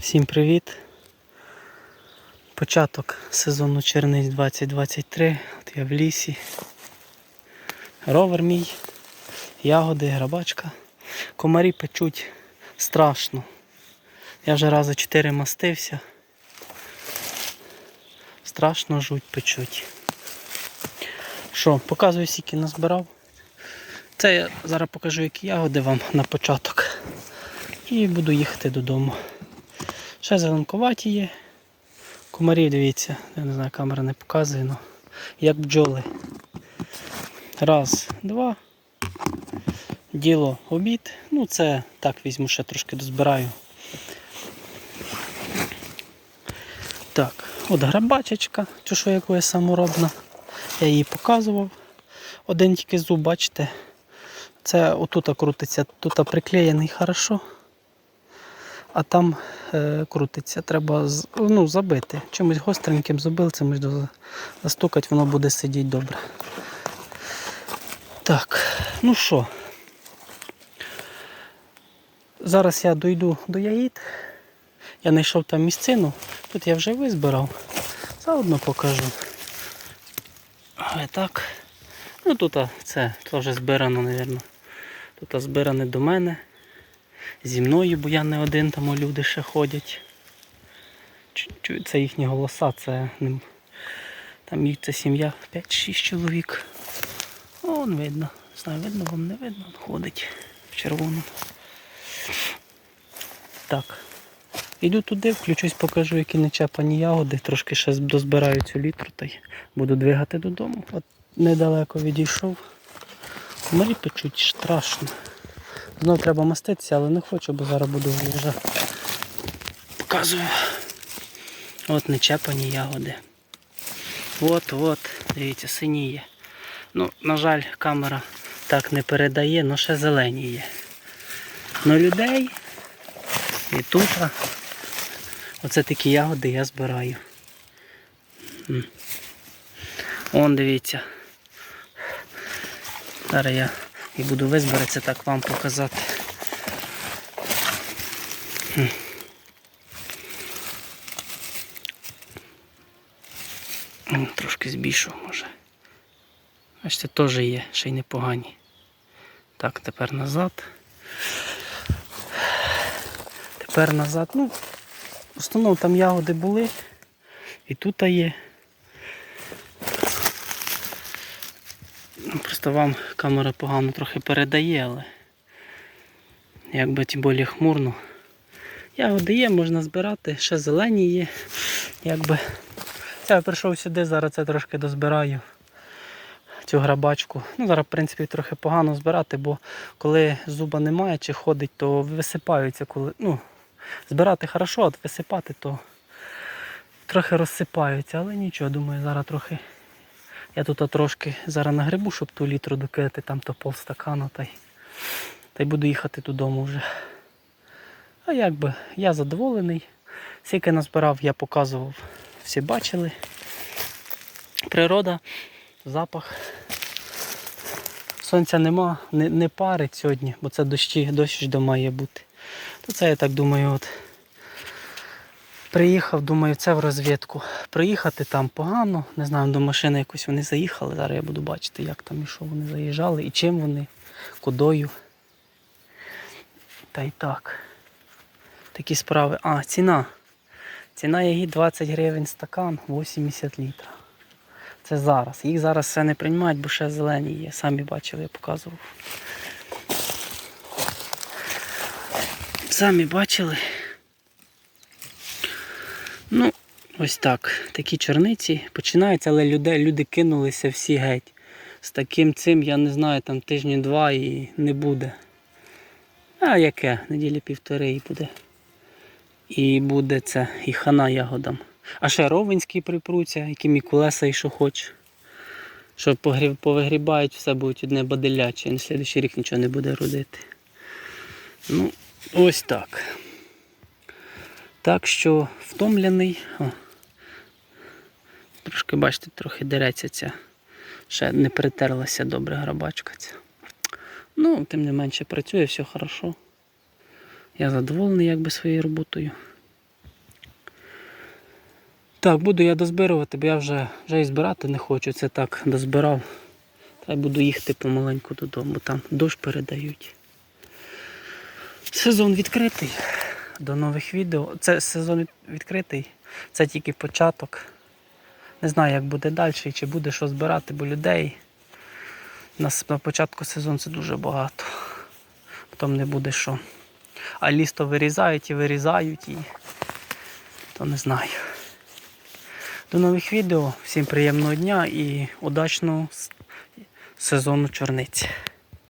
Всім привіт! Початок сезону черниць 2023. От я в лісі. Ровер мій, ягоди, грабачка. Комарі печуть страшно. Я вже рази 4 мастився. Страшно жуть печуть. Що, показую, скільки назбирав. Це я зараз покажу, які ягоди вам на початок. І буду їхати додому. Ще зеленкуваті є. Комарів, дивіться, я не знаю, камера не показує, але як бджоли. Раз, два. Діло обід. Ну це так візьму, ще трошки дозбираю. Так, от грабачечка, цю що яку я саморобна. Я її показував. Один тільки зуб, бачите. Це отут крутиться, тут приклеєний хорошо а там е, крутиться. Треба ну, забити. Чимось гостреньким зубилцем ось до- застукати, воно буде сидіти добре. Так, ну що. Зараз я дойду до яїд. Я знайшов там місцину. Тут я вже визбирав. Заодно покажу. А так. Ну тут це теж збирано, мабуть. Тут збиране до мене зі мною, бо я не один, там люди ще ходять. Це їхні голоса, це не- там їх це сім'я 5-6 чоловік. Вон видно. Знаю, видно вам не видно, Он ходить в червоному. Так. Іду туди, включусь, покажу, які нечепані ягоди. Трошки ще дозбираю цю літру та й буду двигати додому. От недалеко відійшов. Комарі печуть страшно. Знову треба маститися, але не хочу, бо зараз буду виїжджати. Показую. От нечепані ягоди. От, от, дивіться, синіє. Ну, на жаль, камера так не передає, але ще зелені є. Ну людей і тут. Оце такі ягоди я збираю. Вон дивіться. Зараз я і буду визбиратися так вам показати. Трошки збільшу може. Бачите, теж є, ще й непогані. Так, тепер назад. Тепер назад. Ну, в основному там ягоди були. І тут є. Просто вам камера погано трохи передає, але якби тим більше хмурно. Ягоди є, можна збирати, ще зелені є. Якби. Це я прийшов сюди, зараз це трошки дозбираю цю грабачку. Ну, зараз, в принципі, трохи погано збирати, бо коли зуба немає чи ходить, то висипаються. Коли, ну, збирати хорошо, а висипати, то трохи розсипаються, але нічого, думаю, зараз трохи. Я тут трошки зараз нагребу, щоб ту літру докидати, там то полстакана, та й, та й буду їхати додому вже. А якби я задоволений. Скільки назбирав, я показував, всі бачили. Природа, запах. Сонця нема, не, не парить сьогодні, бо це дощі, дощ ж має бути. То це я так думаю, от приїхав, думаю, це в розвідку. Приїхати там погано, не знаю, до машини якось вони заїхали. Зараз я буду бачити, як там і що вони заїжджали і чим вони, кудою. Та й так. Такі справи. А, ціна. Ціна ягід 20 гривень стакан, 80 літрів. Це зараз. Їх зараз все не приймають, бо ще зелені є. Самі бачили, я показував. Самі бачили. Ну, ось так. Такі чорниці починаються, але люди, люди кинулися всі геть. З таким цим, я не знаю, там тижні два і не буде. А яке? Неділі півтори і буде. І буде це і хана ягодам. А ще ровенські припруться, які мі колеса і що хоч. Що погріб, повигрібають, все будуть одне баделяче, і на слідуючий рік нічого не буде родити. Ну, ось так. Так що втомлений. О. Трошки, бачите, трохи дереться ця. Ще не притерлася добре грабачка ця. Ну, тим не менше працює, все хорошо. Я задоволений якби своєю роботою. Так, буду я дозбирувати, бо я вже, вже і збирати не хочу. Це так дозбирав. Та й буду їхати помаленьку додому. Там дощ передають. Сезон відкритий. До нових відео. Це сезон відкритий. Це тільки початок. Не знаю, як буде далі і чи буде що збирати, бо людей. Нас на початку сезону це дуже багато. Потім не буде що. А ліс то вирізають і вирізають і то не знаю. До нових відео. Всім приємного дня і удачного сезону чорниці.